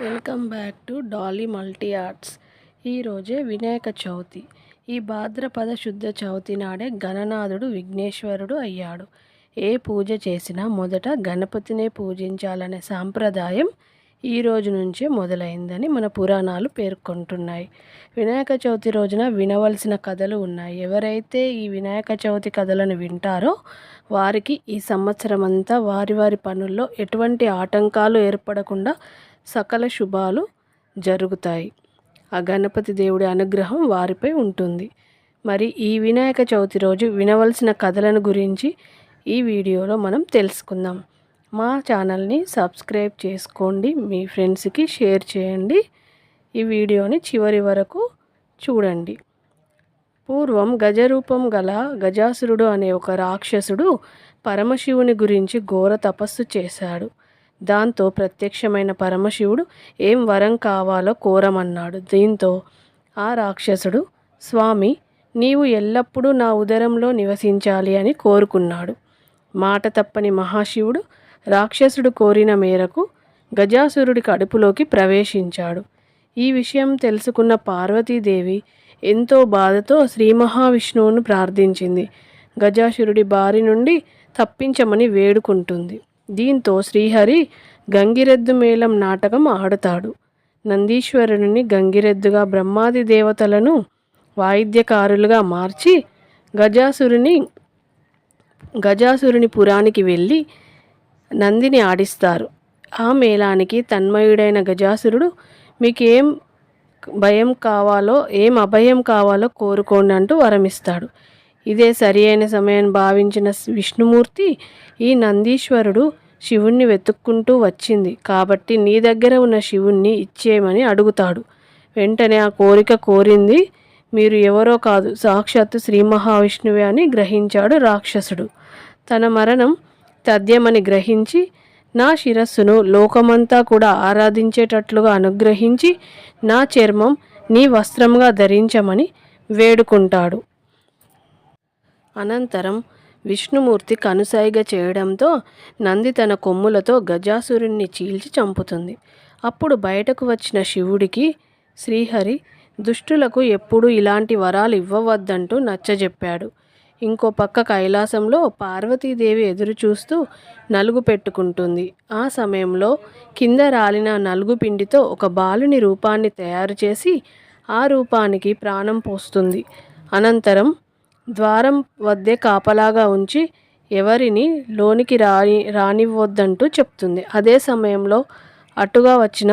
Welcome back to Dolly multi arts. ఈరోజే వినాయక చవితి. ఈ భాద్రపద శుద్ధ చవితి నాడే గణనాథుడు విఘ్నేశ్వరుడు అయ్యాడు. ఏ పూజ చేసినా మొదట గణపతినే పూజించాలనే సాంప్రదాయం ఈ రోజు నుంచే మొదలైందని మన పురాణాలు పేర్కొంటున్నాయి. వినాయక చవితి రోజున వినవలసిన కథలు ఉన్నాయి. ఎవరైతే ఈ వినాయక చవితి కథలను వింటారో వారికి ఈ సంవత్సరం అంతా వారి వారి పనుల్లో ఎటువంటి ఆటంకాలు ఏర్పడకుండా సకల శుభాలు జరుగుతాయి. ఆ గణపతి దేవుడి అనుగ్రహం వారిపై ఉంటుంది. మరి ఈ వినాయక చవితి రోజు వినవలసిన కథలను గురించి ఈ వీడియోలో మనం తెలుసుకుందాం. మా ఛానల్ని సబ్స్క్రైబ్ చేసుకోండి మీ ఫ్రెండ్స్కి షేర్ చేయండి. ఈ వీడియోని చివరి వరకు చూడండి. పూర్వం గజరూపం గల గజాసురుడు అనే ఒక రాక్షసుడు పరమశివుని గురించి ఘోర తపస్సు చేశాడు. దాంతో ప్రత్యక్షమైన పరమశివుడు ఏం వరం కావాలో కోరమన్నాడు. దీంతో ఆ రాక్షసుడు స్వామి నీవు ఎల్లప్పుడూ నా ఉదరంలో నివసించాలి అని కోరుకున్నాడు. మాట తప్పని మహాశివుడు రాక్షసుడు కోరిన మేరకు గజాసురుడి కడుపులోకి ప్రవేశించాడు. ఈ విషయం తెలుసుకున్న పార్వతీదేవి ఎంతో బాధతో శ్రీ మహావిష్ణువును ప్రార్థించింది. గజాసురుడి బారి నుండి తప్పించమని వేడుకుంటుంది. దీంతో శ్రీహరి గంగిరెద్దు మేళం నాటకం ఆడుతాడు. నందీశ్వరుని గంగిరెద్దుగా బ్రహ్మాది దేవతలను వాయిద్యకారులుగా మార్చి గజాసురుని గజాసురుని పురానికి వెళ్ళి నందిని ఆడిస్తారు. ఆ మేళానికి తన్మయుడైన గజాసురుడు మీకేం భయం కావాలో ఏం అభయం కావాలో కోరుకోండి అంటూ వరమిస్తాడు. ఇదే సరి అయిన సమయం భావించిన విష్ణుమూర్తి ఈ నందీశ్వరుడు శివుణ్ణి వెతుక్కుంటూ వచ్చింది. కాబట్టి నీ దగ్గర ఉన్న శివుణ్ణి ఇచ్చేయమని అడుగుతాడు. వెంటనే ఆ కోరిక కోరింది. మీరు ఎవరో కాదు సాక్షాత్తు శ్రీ మహావిష్ణువే అని గ్రహించాడు రాక్షసుడు. తన మరణం తథ్యమని గ్రహించి నా శిరస్సును లోకమంతా కూడా ఆరాధించేటట్లుగా అనుగ్రహించి నా చర్మం నీ వస్త్రంగా ధరించమని వేడుకుంటాడు. అనంతరం విష్ణుమూర్తి కనుసైగ చేయడంతో నంది తన కొమ్ములతో గజాసురుణ్ణి చీల్చి చంపుతుంది. అప్పుడు బయటకు వచ్చిన శివుడికి శ్రీహరి దుష్టులకు ఎప్పుడూ ఇలాంటి వరాలు ఇవ్వవద్దంటూ నచ్చజెప్పాడు. ఇంకో పక్క కైలాసంలో పార్వతీదేవి ఎదురు చూస్తూ నలుగు పెట్టుకుంటుంది. ఆ సమయంలో కింద రాలిన నలుగు పిండితో ఒక బాలుని రూపాన్ని తయారు చేసి ఆ రూపానికి ప్రాణం పోస్తుంది. అనంతరం ద్వారం వద్దే కాపలాగా ఉంచి ఎవరిని లోనికి రాని రానివ్వద్దంటూ చెప్తుంది. అదే సమయంలో అటుగా వచ్చిన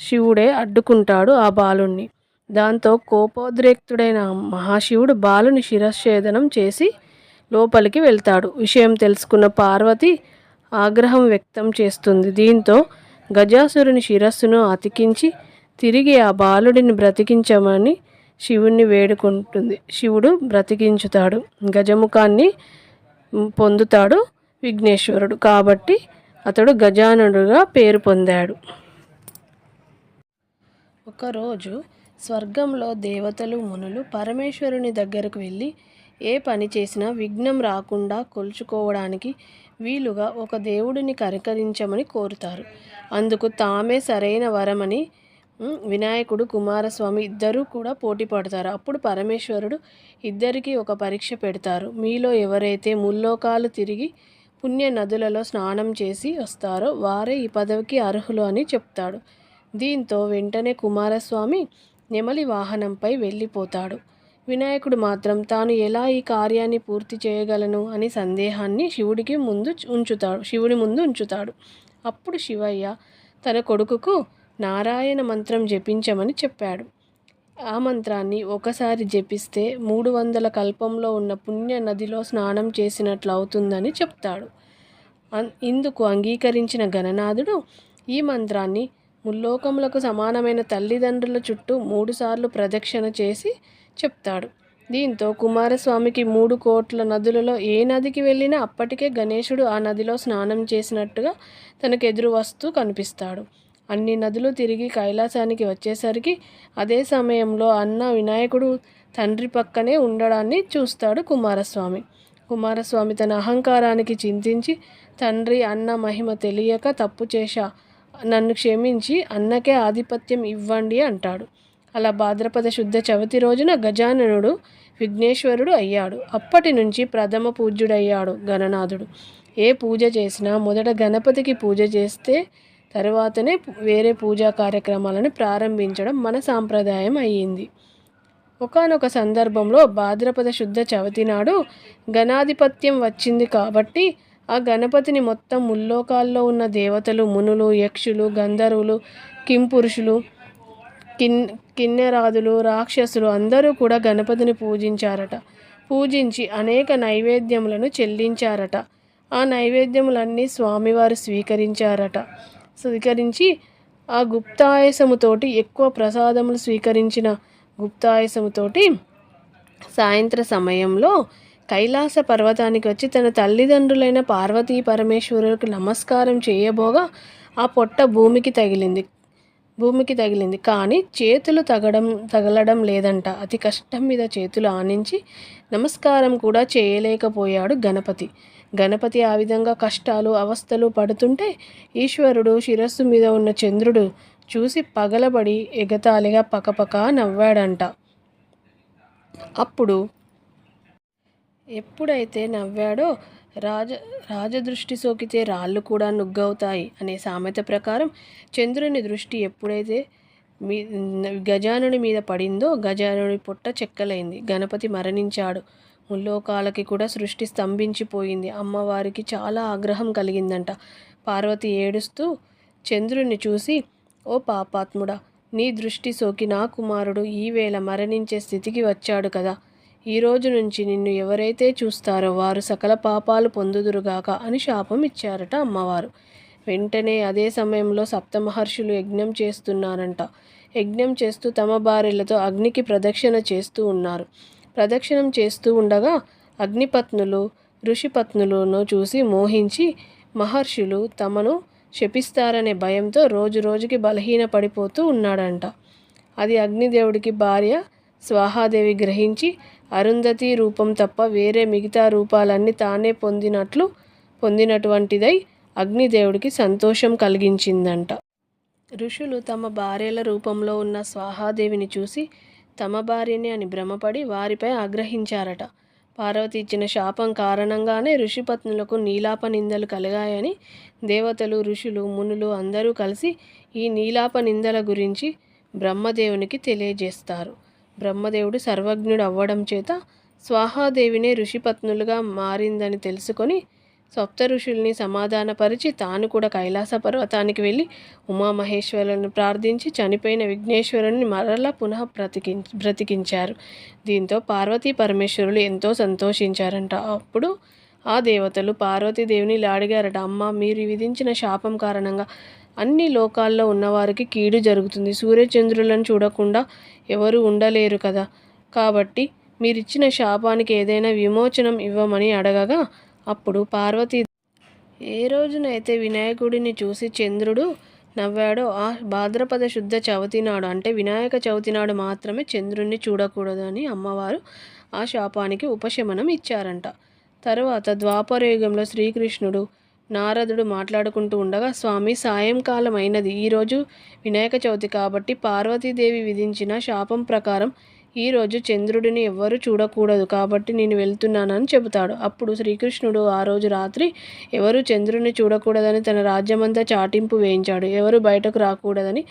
శివుడే అడ్డుకుంటాడు ఆ బాలుణ్ణి. దాంతో కోపోద్రేక్తుడైన మహాశివుడు బాలుని శిరశ్ఛేదనం చేసి లోపలికి వెళ్తాడు. విషయం తెలుసుకున్న పార్వతి ఆగ్రహం వ్యక్తం చేస్తుంది. దీంతో గజాసురుని శిరస్సును అతికించి తిరిగి ఆ బాలుడిని బ్రతికించమని శివుణ్ణి వేడుకుంటుంది. శివుడు బ్రతికించుతాడు. గజముఖాన్ని పొందుతాడు విఘ్నేశ్వరుడు. కాబట్టి అతడు గజానుడుగా పేరు పొందాడు. ఒకరోజు స్వర్గంలో దేవతలు మునులు పరమేశ్వరుని దగ్గరకు వెళ్ళి ఏ పని చేసినా విఘ్నం రాకుండా కొలుచుకోవడానికి వీలుగా ఒక దేవుడిని కరికరించమని కోరుతారు. అందుకు తామే సరైన వరమని వినాయకుడు కుమారస్వామి ఇద్దరూ కూడా పోటీ పడతారు. అప్పుడు పరమేశ్వరుడు ఇద్దరికీ ఒక పరీక్ష పెడతారు. మీలో ఎవరైతే ముల్లోకాలు తిరిగి పుణ్య నదులలో స్నానం చేసి వస్తారో వారే ఈ పదవికి అర్హులు అని చెప్తాడు. దీంతో వెంటనే కుమారస్వామి నెమలి వాహనంపై వెళ్ళిపోతాడు. వినాయకుడు మాత్రం తాను ఎలా ఈ కార్యాన్ని పూర్తి చేయగలను అని సందేహాన్ని శివుడికి ముందు ఉంచుతాడు శివుడి ముందు ఉంచుతాడు. అప్పుడు శివయ్య తన కొడుకుకు నారాయణ మంత్రం జపించమని చెప్పాడు. ఆ మంత్రాన్ని ఒకసారి జపిస్తే మూడు వందల కల్పంలో ఉన్న పుణ్య నదిలో స్నానం చేసినట్లు అవుతుందని చెప్తాడు ఇందుకు అంగీకరించిన గణనాథుడు ఈ మంత్రాన్ని ముల్లోకములకు సమానమైన తల్లిదండ్రుల చుట్టూ మూడుసార్లు ప్రదక్షిణ చేసి చెప్తాడు. దీంతో కుమారస్వామికి మూడు కోట్ల నదులలో ఏ నదికి వెళ్ళినా అప్పటికే గణేశుడు ఆ నదిలో స్నానం చేసినట్టుగా తనకు ఎదురు వస్తూ కనిపిస్తాడు. అన్ని నదులు తిరిగి కైలాసానికి వచ్చేసరికి అదే సమయంలో అన్న వినాయకుడు తండ్రి పక్కనే ఉండడాన్ని చూస్తాడు కుమారస్వామి. కుమారస్వామి తన అహంకారానికి చింతించి తండ్రి అన్న మహిమ తెలియక తప్పు చేశా. నన్ను క్షమించి అన్నకే ఆధిపత్యం ఇవ్వండి అంటాడు. అలా భాద్రపద శుద్ధ చవితి రోజున గజాననుడు విఘ్నేశ్వరుడు అయ్యాడు. అప్పటి నుంచి ప్రథమ పూజ్యుడయ్యాడు గణనాథుడు. ఏ పూజ చేసినా మొదట గణపతికి పూజ చేస్తే తర్వాతనే వేరే పూజా కార్యక్రమాలను ప్రారంభించడం మన సాంప్రదాయం అయ్యింది. ఒకనొక సందర్భంలో భాద్రపద శుద్ధ చవితి నాడు గణాధిపత్యం వచ్చింది కాబట్టి ఆ గణపతిని మొత్తం ముల్లోకాల్లో ఉన్న దేవతలు మునులు యక్షులు గంధర్వులు కింపురుషులు కిన్ కిన్నెరాదులు రాక్షసులు అందరూ కూడా గణపతిని పూజించారట. పూజించి అనేక నైవేద్యములను చెల్లించారట. ఆ నైవేద్యములన్నీ స్వామివారు స్వీకరించారట. స్వీకరించి ఆ గుప్తాయసముతోటి ఎక్కువ ప్రసాదములు స్వీకరించిన గుప్తాయసముతోటి సాయంత్ర సమయంలో కైలాస పర్వతానికి వచ్చి తన తల్లిదండ్రులైన పార్వతీ పరమేశ్వరులకు నమస్కారం చేయబోగా ఆ పొట్ట భూమికి తగిలింది. భూమికి తగిలింది. కానీ చేతులు తగడం తగలడం లేదంట. అతి కష్టం మీద చేతులు ఆనించి నమస్కారం కూడా చేయలేకపోయాడు గణపతి. గణపతి ఆ విధంగా కష్టాలు అవస్థలు పడుతుంటే ఈశ్వరుడు శిరస్సు మీద ఉన్న చంద్రుడు చూసి పగలబడి ఎగతాళిగా పకపక నవ్వాడంట. అప్పుడు ఎప్పుడైతే నవ్వాడో రాజ రాజదృష్టి సోకితే రాళ్ళు కూడా నుగ్గవుతాయి అనే సామెత ప్రకారం చంద్రుని దృష్టి ఎప్పుడైతే మీ గజానుడి మీద పడిందో గజానుడి పొట్ట చెక్కలైంది. గణపతి మరణించాడు. ముల్లోకాలకి కూడా సృష్టి స్తంభించిపోయింది. అమ్మవారికి చాలా ఆగ్రహం కలిగిందంట. పార్వతి ఏడుస్తూ చంద్రుని చూసి ఓ పాపాత్ముడా నీ దృష్టి సోకి నా కుమారుడు ఈవేళ మరణించే స్థితికి వచ్చాడు కదా. ఈ రోజు నుంచి నిన్ను ఎవరైతే చూస్తారో వారు సకల పాపాలు పొందుదురుగాక అని శాపం ఇచ్చారట అమ్మవారు. వెంటనే అదే సమయంలో సప్తమహర్షులు యజ్ఞం చేస్తున్నారంట. యజ్ఞం చేస్తూ తమ భార్యలతో అగ్నికి ప్రదక్షిణ చేస్తూ ఉన్నారు. ప్రదక్షిణం చేస్తూ ఉండగా అగ్నిపత్నులు ఋషిపత్నులను చూసి మోహించి మహర్షులు తమను శపిస్తారనే భయంతో రోజు రోజుకి బలహీన పడిపోతూ ఉన్నాడంట. అది అగ్నిదేవుడికి భార్య స్వాహాదేవి గ్రహించి అరుంధతి రూపం తప్ప వేరే మిగతా రూపాలన్నీ తానే పొందినట్లు పొందినటువంటిదై అగ్నిదేవుడికి సంతోషం కలిగించిందంట. ఋషులు తమ భార్యల రూపంలో ఉన్న స్వాహాదేవిని చూసి తమ భార్యని అని భ్రమపడి వారిపై ఆగ్రహించారట. పార్వతి ఇచ్చిన శాపం కారణంగానే ఋషిపత్నులకు నీలాప నిందలు కలిగాయని దేవతలు ఋషులు మునులు అందరూ కలిసి ఈ నీలాప నిందల గురించి బ్రహ్మదేవునికి తెలియజేస్తారు. బ్రహ్మదేవుడు సర్వజ్ఞుడు అవ్వడం చేత స్వాహాదేవినే ఋషిపత్నులుగా మారిందని తెలుసుకొని సప్త ఋషుల్ని సమాధానపరిచి తాను కూడా కైలాస పర్వతానికి వెళ్ళి ఉమామహేశ్వరులను ప్రార్థించి చనిపోయిన విఘ్నేశ్వరుని మరలా పునః బ్రతికి బ్రతికించారు. దీంతో పార్వతీ పరమేశ్వరులు ఎంతో సంతోషించారంట. అప్పుడు ఆ దేవతలు పార్వతీదేవిని లాడిగారట. అమ్మ మీరు విధించిన శాపం కారణంగా అన్ని లోకాల్లో ఉన్నవారికి కీడు జరుగుతుంది. సూర్యచంద్రులను చూడకుండా ఎవరు ఉండలేరు కదా. కాబట్టి మీరిచ్చిన శాపానికి ఏదైనా విమోచనం ఇవ్వమని అడగగా అప్పుడు పార్వతి ఏ రోజునైతే వినాయకుడిని చూసి చంద్రుడు నవ్వాడో ఆ భాద్రపద శుద్ధ చవితి నాడు అంటే వినాయక చవితి నాడు మాత్రమే చంద్రుణ్ణి చూడకూడదు అని అమ్మవారు ఆ శాపానికి ఉపశమనం ఇచ్చారంట. తరువాత ద్వాపరయుగంలో శ్రీకృష్ణుడు నారదుడు మాట్లాడుకుంటూ ఉండగా స్వామి సాయంకాలం అయినది. ఈరోజు వినాయక చవితి కాబట్టి పార్వతీదేవి విధించిన శాపం ప్రకారం ఈరోజు చంద్రుడిని ఎవ్వరు చూడకూడదు కాబట్టి నేను వెళ్తున్నానని చెబుతాడు. అప్పుడు శ్రీకృష్ణుడు ఆ రోజు రాత్రి ఎవరు చంద్రుడిని చూడకూడదని తన రాజ్యమంతా చాటింపు వేయించాడు. ఎవరు బయటకు రాకూడదని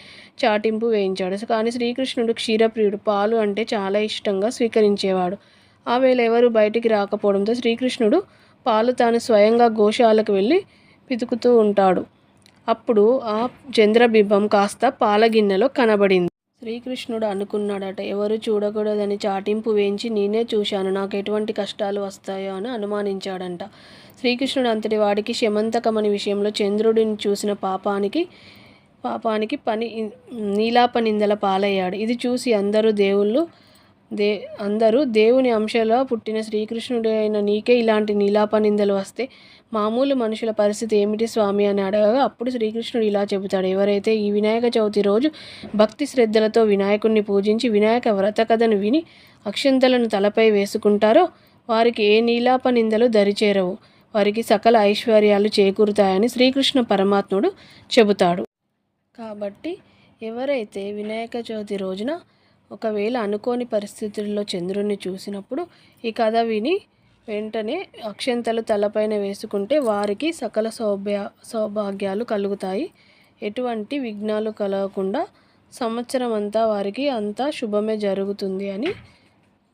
చాటింపు వేయించాడు. కానీ శ్రీకృష్ణుడు క్షీరప్రియుడు. పాలు అంటే చాలా ఇష్టంగా స్వీకరించేవాడు. ఆ వేళ ఎవరు బయటికి రాకపోవడంతో శ్రీకృష్ణుడు పాలు తాను స్వయంగా గోశాలకు వెళ్ళి పితుకుతూ ఉంటాడు. అప్పుడు ఆ చంద్రబింబం కాస్త పాల గిన్నెలో కనబడింది. శ్రీకృష్ణుడు అనుకున్నాడట ఎవరు చూడకూడదని చాటింపు వేయించి నేనే చూశాను నాకు ఎటువంటి కష్టాలు వస్తాయో అని అనుమానించాడంట. శ్రీకృష్ణుడు అంతటి వాడికి శమంతకమని విషయంలో చంద్రుడిని చూసిన పాపానికి పాపానికి పని నీలాపనిందల పాలయ్యాడు. ఇది చూసి అందరూ దేవుళ్ళు దే అందరూ దేవుని అంశలో పుట్టిన శ్రీకృష్ణుడు అయిన నీకే ఇలాంటి నీలాప నిందలు వస్తే మామూలు మనుషుల పరిస్థితి ఏమిటి స్వామి అని అడగగా అప్పుడు శ్రీకృష్ణుడు ఇలా చెబుతాడు. ఎవరైతే ఈ వినాయక చవితి రోజు భక్తి శ్రద్ధలతో వినాయకుడిని పూజించి వినాయక వ్రత కథను విని అక్షంతలను తలపై వేసుకుంటారో వారికి ఏ నీలాప నిందలు దరిచేరవు. వారికి సకల ఐశ్వర్యాలు చేకూరుతాయని శ్రీకృష్ణ పరమాత్ముడు చెబుతాడు. కాబట్టి ఎవరైతే వినాయక చవితి రోజున ఒకవేళ అనుకోని పరిస్థితుల్లో చంద్రుణ్ణి చూసినప్పుడు ఈ కథ విని వెంటనే అక్షంతలు తలపైన వేసుకుంటే వారికి సకల సౌభ్య సౌభాగ్యాలు కలుగుతాయి. ఎటువంటి విఘ్నాలు కలగకుండా సంవత్సరం అంతా వారికి అంతా శుభమే జరుగుతుంది అని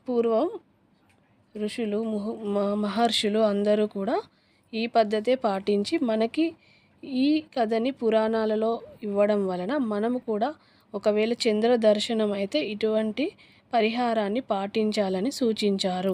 పూర్వం ఋషులు మహర్షులు అందరూ కూడా ఈ పద్ధతే పాటించి మనకి ఈ కథని పురాణాలలో ఇవ్వడం వలన మనము కూడా ఒకవేళ చంద్ర దర్శనం అయితే ఇటువంటి పరిహారాన్ని పాటించాలని సూచించారు.